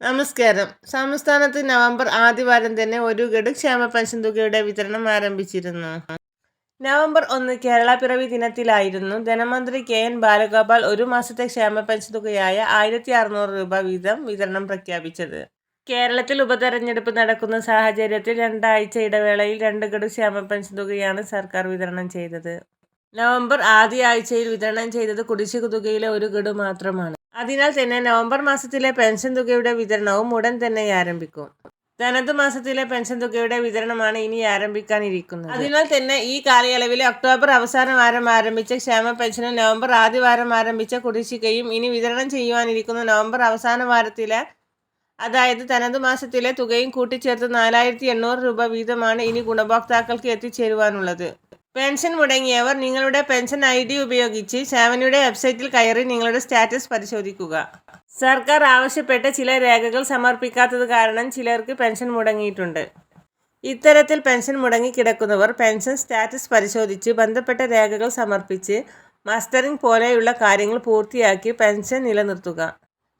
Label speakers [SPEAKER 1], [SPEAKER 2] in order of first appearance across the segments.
[SPEAKER 1] നമസ്കാരം. സംസ്ഥാനത്ത് നവംബർ ആദ്യവാരം തന്നെ ഒരു ഗഡു ക്ഷേമ പെൻഷൻ തുകയുടെ വിതരണം ആരംഭിച്ചിരുന്നു. നവംബർ ഒന്ന് കേരള പിറവി ദിനത്തിലായിരുന്നു. ധനമന്ത്രി കെ എൻ ബാലഗോപാൽ ഒരു മാസത്തെ ക്ഷേമ പെൻഷൻ തുകയായ ആയിരത്തി അറുന്നൂറ് രൂപ വീതം വിതരണം പ്രഖ്യാപിച്ചത്. കേരളത്തിൽ ഉപതെരഞ്ഞെടുപ്പ് നടക്കുന്ന സാഹചര്യത്തിൽ രണ്ടാഴ്ച ഇടവേളയിൽ രണ്ട് ഗഡു ക്ഷേമ പെൻഷൻ തുകയാണ് സർക്കാർ വിതരണം ചെയ്തത്. നവംബർ ആദ്യ ആഴ്ചയിൽ വിതരണം ചെയ്തത് കുടിശ്ശിക തുകയിലെ ഒരു ഗഡു മാത്രമാണ്. അതിനാൽ തന്നെ നവംബർ മാസത്തിലെ പെൻഷൻ തുകയുടെ വിതരണവും ഉടൻ തന്നെ ആരംഭിക്കും. തനത് മാസത്തിലെ പെൻഷൻ തുകയുടെ വിതരണമാണ് ഇനി ആരംഭിക്കാനിരിക്കുന്നത്. അതിനാൽ തന്നെ ഈ കാലയളവിലെ ഒക്ടോബർ അവസാന വാരം ആരംഭിച്ച ക്ഷേമ പെൻഷനും നവംബർ ആദ്യ വാരം ആരംഭിച്ച കുടിശ്ശികയും ഇനി വിതരണം ചെയ്യുവാനിരിക്കുന്ന നവംബർ അവസാന വാരത്തിലെ അതായത് തനത് മാസത്തിലെ തുകയും കൂട്ടിച്ചേർത്ത് നാലായിരത്തി എണ്ണൂറ് രൂപ വീതമാണ് ഇനി ഗുണഭോക്താക്കൾക്ക് എത്തിച്ചേരുവാനുള്ളത്. പെൻഷൻ മുടങ്ങിയവർ നിങ്ങളുടെ പെൻഷൻ ഐ ഡി ഉപയോഗിച്ച് സേവനയുടെ വെബ്സൈറ്റിൽ കയറി നിങ്ങളുടെ സ്റ്റാറ്റസ് പരിശോധിക്കുക. സർക്കാർ ആവശ്യപ്പെട്ട ചില രേഖകൾ സമർപ്പിക്കാത്തത് കാരണം ചിലർക്ക് പെൻഷൻ മുടങ്ങിയിട്ടുണ്ട്. ഇത്തരത്തിൽ പെൻഷൻ മുടങ്ങി കിടക്കുന്നവർ പെൻഷൻ സ്റ്റാറ്റസ് പരിശോധിച്ച് ബന്ധപ്പെട്ട രേഖകൾ സമർപ്പിച്ച് മസ്റ്ററിംഗ് പോലെയുള്ള കാര്യങ്ങൾ പൂർത്തിയാക്കി പെൻഷൻ നിലനിർത്തുക.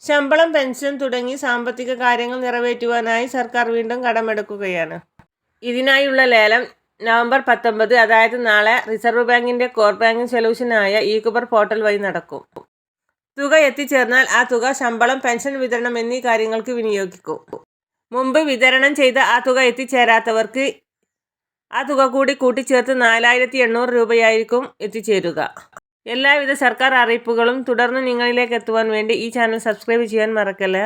[SPEAKER 1] ശമ്പളം പെൻഷൻ തുടങ്ങി സാമ്പത്തിക കാര്യങ്ങൾ നിറവേറ്റുവാനായി സർക്കാർ വീണ്ടും കടമെടുക്കുകയാണ്. ഇതിനായുള്ള ലേലം നവംബർ പത്തൊമ്പത് അതായത് നാളെ റിസർവ് ബാങ്കിന്റെ കോർ ബാങ്കിംഗ് സൊല്യൂഷനായ ഇ കുബർ പോർട്ടൽ വഴി നടക്കും. തുക എത്തിച്ചേർന്നാൽ ആ തുക ശമ്പളം പെൻഷൻ വിതരണം എന്നീ കാര്യങ്ങൾക്ക് വിനിയോഗിക്കും. മുമ്പ് വിതരണം ചെയ്ത ആ തുക എത്തിച്ചേരാത്തവർക്ക് ആ തുക കൂടി കൂട്ടിച്ചേർത്ത് നാലായിരത്തി എണ്ണൂറ് രൂപയായിരിക്കും എത്തിച്ചേരുക. എല്ലാവിധ സർക്കാർ അറിയിപ്പുകളും തുടർന്ന് നിങ്ങളിലേക്ക് എത്തുവാൻ വേണ്ടി ഈ ചാനൽ സബ്സ്ക്രൈബ് ചെയ്യാൻ മറക്കല്ലേ?